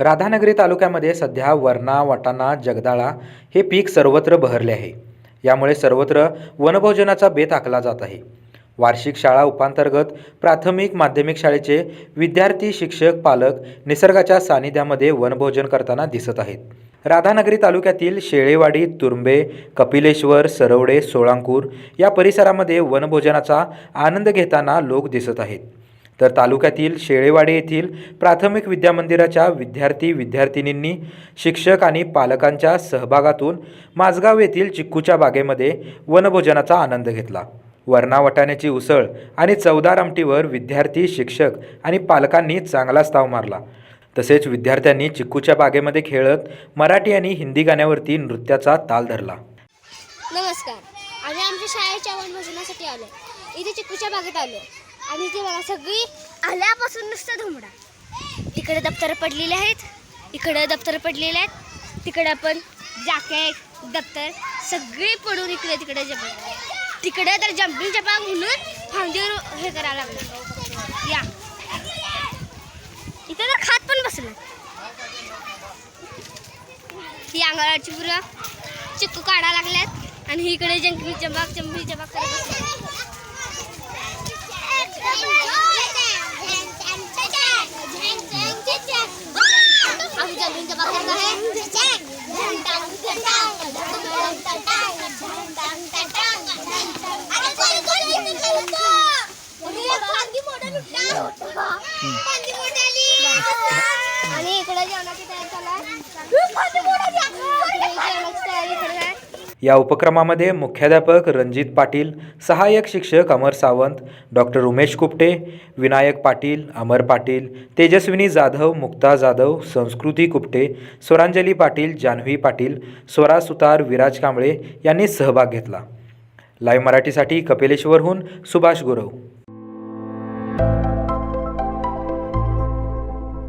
राधानगरी तालुक्यामध्ये सध्या वरणा वाटाणा जगदाळा हे पीक सर्वत्र बहरले आहे. यामुळे सर्वत्र वनभोजनाचा बेत आखला जात आहे. वार्षिक शाळा उपांतर्गत प्राथमिक माध्यमिक शाळेचे विद्यार्थी शिक्षक पालक निसर्गाच्या सानिध्यामध्ये वनभोजन करताना दिसत आहेत. राधानगरी तालुक्यातील शेळेवाडी तुर्बे कपिलेश्वर सरवडे सोळांकूर या परिसरामध्ये वनभोजनाचा आनंद घेताना लोक दिसत आहेत. तर तालुक्यातील शेळेवाडी येथील प्राथमिक विद्यामंदिराच्या विद्यार्थी विद्यार्थिनींनी शिक्षक आणि पालकांच्या सहभागातून माझगाव येथील चिक्कूच्या बागेमध्ये वनभोजनाचा आनंद घेतला. वरणा वाटाण्याची उसळ आणि चवदार आमटीवर विद्यार्थी शिक्षक आणि पालकांनी चांगलाच ताव मारला. तसेच विद्यार्थ्यांनी चिक्कूच्या बागेमध्ये खेळत मराठी आणि हिंदी गाण्यावरती नृत्याचा ताल धरला. नमस्कार. आम्ही आमच्या शाळेच्या वनभोजनासाठी आलो. इथे चिक्कूच्या बागेत आलो. आणि इथे मला सगळी आल्यापासून नुसतं धुमडा. तिकडे दप्तर पडलेले आहेत इकडे दप्तर पडलेले आहेत तिकडे पण जॅकेट दप्तर सगळे पडून इकडे तिकडे जंप तिकडे तर जम्पिंग जपा म्हणून फांदीवर हे करायला लागलं. या. इथं तर खात पण बसलं. ही अंगळाची पुरा चिक्कू काढा लागल्यात आणि इकडे जंकी जंबाक जंबी जंबाक करत बसले. आम्ही जंगली जंबाक करत आहे. आणि इकडे जेवणाची तयारी चालू आहे. इकडे जेवणाची तयारी इकडे आहे. या उपक्रमामध्ये मुख्याध्यापक रणजित पाटील सहाय्यक शिक्षक अमर सावंत डॉक्टर उमेश कुपटे विनायक पाटील अमर पाटील तेजस्विनी जाधव मुक्ता जाधव संस्कृती कुपटे स्वरांजली पाटील जान्हवी पाटील स्वरा सुतार विराज कांबळे यांनी सहभाग घेतला. लाईव्ह मराठीसाठी कपिलेश्वरहून सुभाष गुरव.